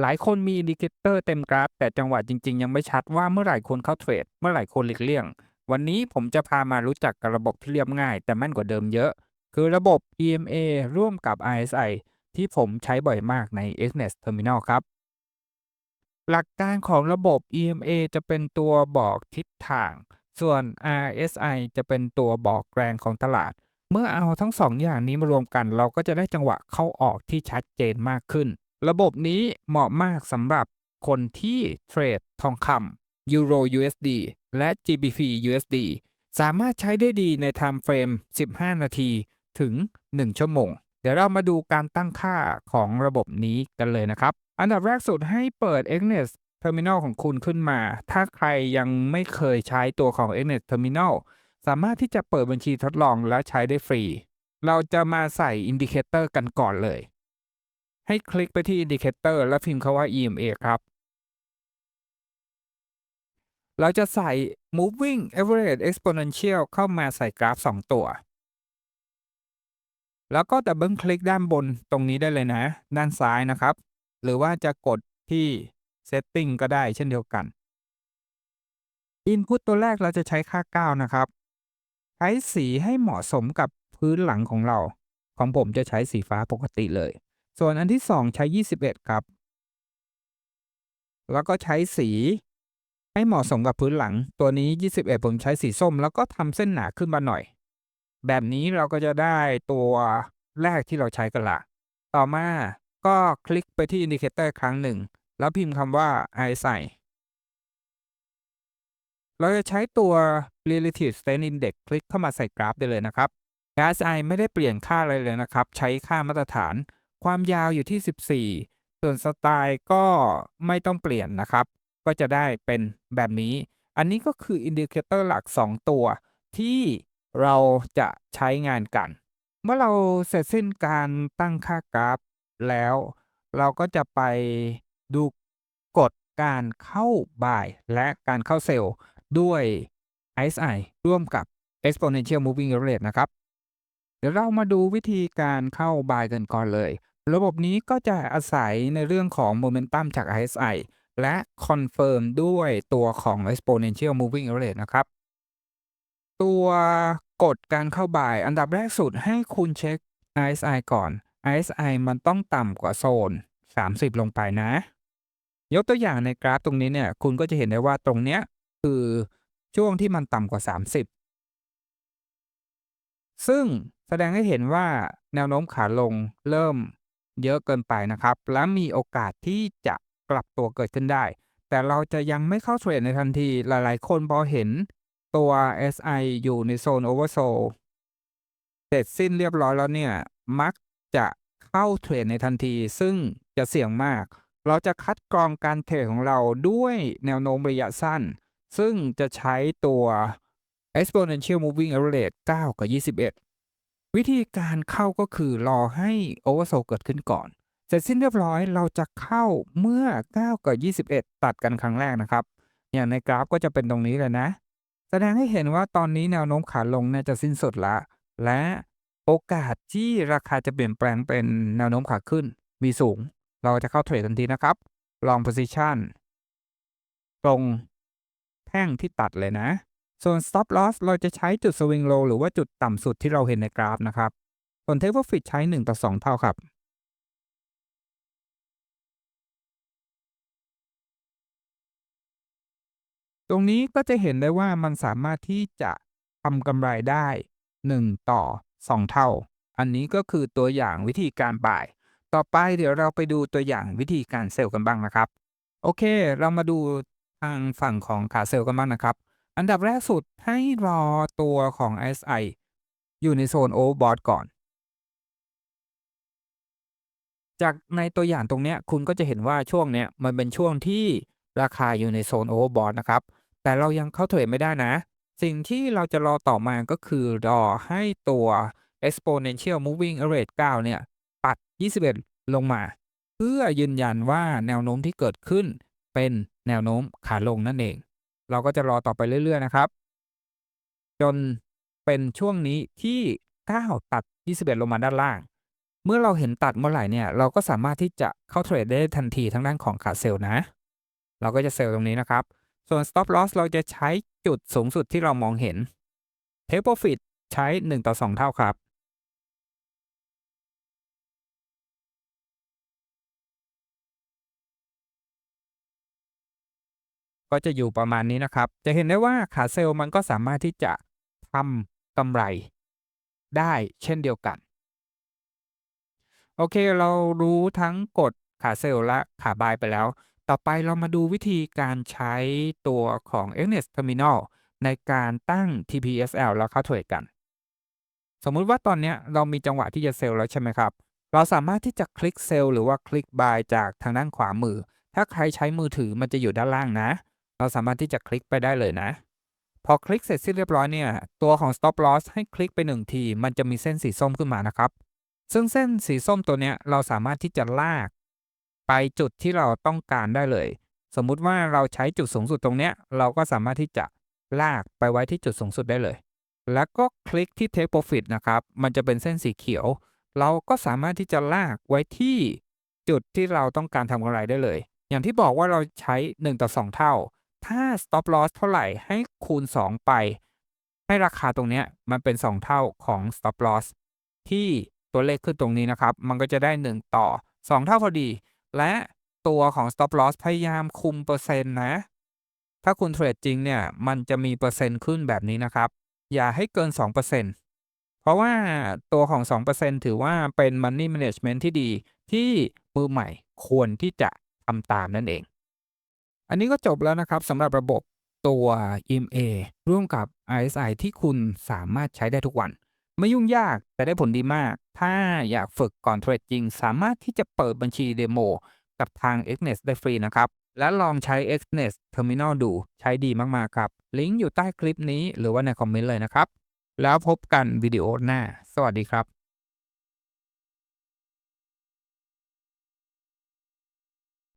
หลายคนมีอินดิเคเตอร์เต็มกราฟ แต่จังหวะจริง ๆ ยังไม่ชัดว่าเมื่อไหร่ควรเข้าเทรด เมื่อไหร่ควรหลีกเลี่ยง วันนี้ผมจะพามารู้จักกับระบบที่เรียบง่าย แต่แม่นกว่าเดิมเยอะ คือระบบ EMA ร่วมกับ RSI ที่ผมใช้บ่อยมากใน Xnet Terminal ครับ หลักการของระบบ EMA จะเป็นตัวบอกทิศทาง ส่วน RSI จะเป็นตัวบอกแรงของตลาด เมื่อเอาทั้งสองอย่างนี้มารวมกัน เราก็จะได้จังหวะเข้าออกที่ชัดเจนมากขึ้น ระบบนี้เหมาะมากสำหรับคนที่เทรดทองคำ Euro USD และ GBP USD สามารถใช้ได้ดีใน Time Frame 15 นาทีถึง 1 ชั่วโมง เดี๋ยวเรามาดูการตั้งค่าของระบบนี้กันเลยนะครับ อันดับแรกสุดให้เปิด Xnet Terminal ของคุณขึ้นมา ถ้าใครยังไม่เคยใช้ตัวของ Xnet Terminal สามารถที่จะเปิดบัญชีทดลองและใช้ได้ฟรี เราจะมาใส่อินดิเคเตอร์กันก่อนเลย ให้คลิกไปที่อินดิเคเตอร์แล้วพิมพ์คาว่า EMA ครับ เราจะใส่ moving average exponential เข้ามาใส่กราฟ 2 ตัว แล้วก็ดับเบิลคลิกด้านบนตรงนี้ได้เลยนะ ด้านซ้ายนะครับ หรือว่าจะกดที่ setting ก็ได้เช่นเดียวกัน input ตัวแรกเราจะใช้ค่า 9 นะครับ ใช้สีให้เหมาะสมกับพื้นหลังของเรา ของผมจะใช้สีฟ้าปกติเลย ส่วนอันที่ 2 ใช้ 21 ครับ แล้วก็ใช้สี ให้เหมาะสมกับพื้นหลัง ตัวนี้ 21 ผมใช้สีส้ม แล้วก็ทำเส้นหนาขึ้นมาหน่อย แบบนี้เราก็จะได้ตัวแรกที่เราใช้กันละ ต่อมาก็คลิกไปที่อินดิเคเตอร์ครั้งหนึ่ง แล้วพิมพ์คำว่า RSI เราจะใช้ตัว relative strength index คลิกเข้ามาใส่กราฟได้เลยนะครับ RSI ไม่ได้เปลี่ยนค่าอะไรเลยนะครับ ใช้ค่ามาตรฐาน ความยาวอยู่ที่ 14 ส่วนสไตล์ก็ไม่ต้องเปลี่ยนนะครับ ก็จะได้เป็นแบบนี้ อันนี้ก็คืออินดิเคเตอร์หลัก 2 ตัว ที่เราจะใช้งานกัน เมื่อเราเสร็จสิ้นการตั้งค่ากราฟแล้ว เราก็จะไปดูกฎการเข้าบ่ายและการเข้าเซลล์ด้วย RSI ร่วมกับ exponential moving average นะครับ เดี๋ยวเรามาดูวิธีการเข้าบายกันก่อนเลย ระบบนี้ก็จะอาศัยในเรื่องของโมเมนตัมจาก RSI และคอนเฟิร์มด้วยตัวของ exponential moving average นะครับ ตัวกฎการเข้าบ่ายอันดับแรกสุดให้คุณเช็ค RSI ก่อน RSI มันต้องต่ำกว่าโซน 30 ลงไปนะ ยกตัวอย่างในกราฟตรงนี้เนี่ย คุณก็จะเห็นได้ว่าตรงเนี้ยคือช่วงที่มันต่ำกว่า 30 ซึ่งแสดงให้เห็นว่าแนวโน้มขาลงเริ่ม เยอะเกินไปนะครับ และมีโอกาสที่จะกลับตัวเกิดขึ้นได้ แต่เราจะยังไม่เข้าเทรดในทันทีหลายๆ คนพอเห็นตัว SI อยู่ในโซน Oversold เสร็จสิ้นเรียบร้อยแล้วเนี่ย มักจะเข้าเทรดในทันที ซึ่งจะเสี่ยงมาก เราจะคัดกรองการเทรดของเราด้วยแนวโน้มระยะสั้น ซึ่งจะใช้ตัว exponential moving average 9 กับ 21 วิธีการเข้าก็คือรอให้ oversold เกิดขึ้นก่อน เสร็จสิ้นเรียบร้อยเราจะเข้าเมื่อ 9 กับ 21 ตัดกันครั้งแรกนะครับ อย่างในกราฟก็จะเป็นตรงนี้เลยนะ แสดงให้เห็นว่าตอนนี้แนวโน้มขาลงน่าจะสิ้นสุดละ และโอกาสที่ราคาจะเปลี่ยนแปลงเป็นแนวโน้มขาขึ้น มีสูง เราจะเข้าเทรดทันทีนะครับ long position ตรงแท่งที่ตัดเลยนะ ส่วน stop loss เราจะใช้จุด swing low หรือว่าจุดต่ำสุดที่เราเห็นในกราฟนะครับ ส่วน take profit ใช้ 1 ต่อ 2 เท่าครับ ตรงนี้ก็จะเห็นได้ว่ามันสามารถที่จะทำกำไรได้ 1 ต่อ 2 เท่า อันนี้ก็คือตัวอย่างวิธีการบ่าย ต่อไปเดี๋ยวเราไปดูตัวอย่างวิธีการเซลล์กันบ้างนะครับ โอเค เรามาดูทางฝั่งของขาเซลล์กันบ้างนะครับ อันดับแรกสุดให้รอตัวของ SI อยู่ในโซน overbought ก่อน จากในตัวอย่างตรงเนี้ยคุณก็จะเห็นว่าช่วงเนี้ยมันเป็นช่วงที่ราคาอยู่ในโซน overbought นะครับ แต่เรายังเข้าเทรดไม่ได้นะ สิ่งที่เราจะรอต่อมาก็คือรอให้ตัว exponential moving average 9เนี่ยปัด 21 ลงมา เพื่อยืนยันว่าแนวโน้มที่เกิดขึ้นเป็นแนวโน้มขาลงนั่นเอง เราก็จะรอต่อไปเรื่อย ๆ นะครับ จนเป็นช่วงนี้ที่ 9 ตัด 21 ลงมาด้านล่าง เมื่อเราเห็นตัดเมื่อไหร่เนี่ย เราก็สามารถที่จะเข้าเทรดได้ทันทีทางด้านของขาเซลล์นะ เราก็จะเซลล์ตรงนี้นะครับ ส่วน stop loss เราจะใช้จุดสูงสุดที่เรามองเห็น take profit ใช้ 1 ต่อ 2 เท่าครับ ก็จะอยู่ประมาณนี้นะครับ จะเห็นได้ว่าขาเซลล์มันก็สามารถที่จะทำกำไรได้เช่นเดียวกัน โอเคเรารู้ทั้งกฎขาเซลล์และขาบายไปแล้ว ต่อไปเรามาดูวิธีการใช้ตัวของ x n e s Terminal ในการตั้ง TPSL แล้วเข้าเทรดกัน สมมุติว่าตอนนี้เรามีจังหวะที่จะเซลล์แล้วใช่ไหมครับ เราสามารถที่จะคลิกเซลล์หรือว่าคลิกบายจากทางด้านขวามือ ถ้าใครใช้มือถือมันจะอยู่ด้านล่างนะ เราสามารถที่จะคลิกไปได้เลยนะ พอคลิกเสร็จสิ้นเรียบร้อยเนี่ย ตัวของ stop loss ให้คลิกไปหนึ่งทีมันจะมีเส้นสีส้มขึ้นมานะครับ ซึ่งเส้นสีส้มตัวเนี้ยเราสามารถที่จะลาก ไปจุดที่เราต้องการได้เลย สมมุติว่าเราใช้จุดสูงสุดตรงเนี้ยเราก็สามารถที่จะลากไปไว้ที่จุดสูงสุดได้เลย แล้วก็คลิกที่ take profit นะครับ มันจะเป็นเส้นสีเขียว เราก็สามารถที่จะลากไว้ที่จุดที่เราต้องการทำกำไรได้เลย อย่างที่บอกว่าเราใช้ 1 ต่อ 2 เท่า ถ้า stop loss เท่าไหร่ให้คูณ 2 ไป ให้ราคาตรงนี้มันเป็น 2 เท่าของ stop loss ที่ตัวเลขขึ้นตรงนี้นะครับ มันก็จะได้ 1 ต่อ 2 เท่าพอดี และตัวของ stop loss พยายามคุมเปอร์เซ็นต์นะ ถ้าคุณเทรดจริงเนี่ย มันจะมีเปอร์เซ็นต์ขึ้นแบบนี้นะครับ อย่าให้เกิน 2%เพราะว่าตัวของ 2%ถือว่าเป็น money management ที่ดีที่มือใหม่ควรที่จะทำตามนั่นเอง อันนี้ก็จบแล้วนะครับสำหรับระบบตัว EMA ร่วมกับ RSI ที่คุณสามารถใช้ได้ทุกวัน ไม่ยุ่งยากแต่ได้ผลดีมาก ถ้าอยากฝึกก่อนเทรดจริง สามารถที่จะเปิดบัญชีเดโมกับทาง Xnet ได้ฟรีนะครับ และลองใช้ Xnet Terminal ดูใช้ดีมากๆครับ ลิงก์อยู่ใต้คลิปนี้หรือว่าในคอมเมนต์เลยนะครับ แล้วพบกันวิดีโอหน้า สวัสดีครับ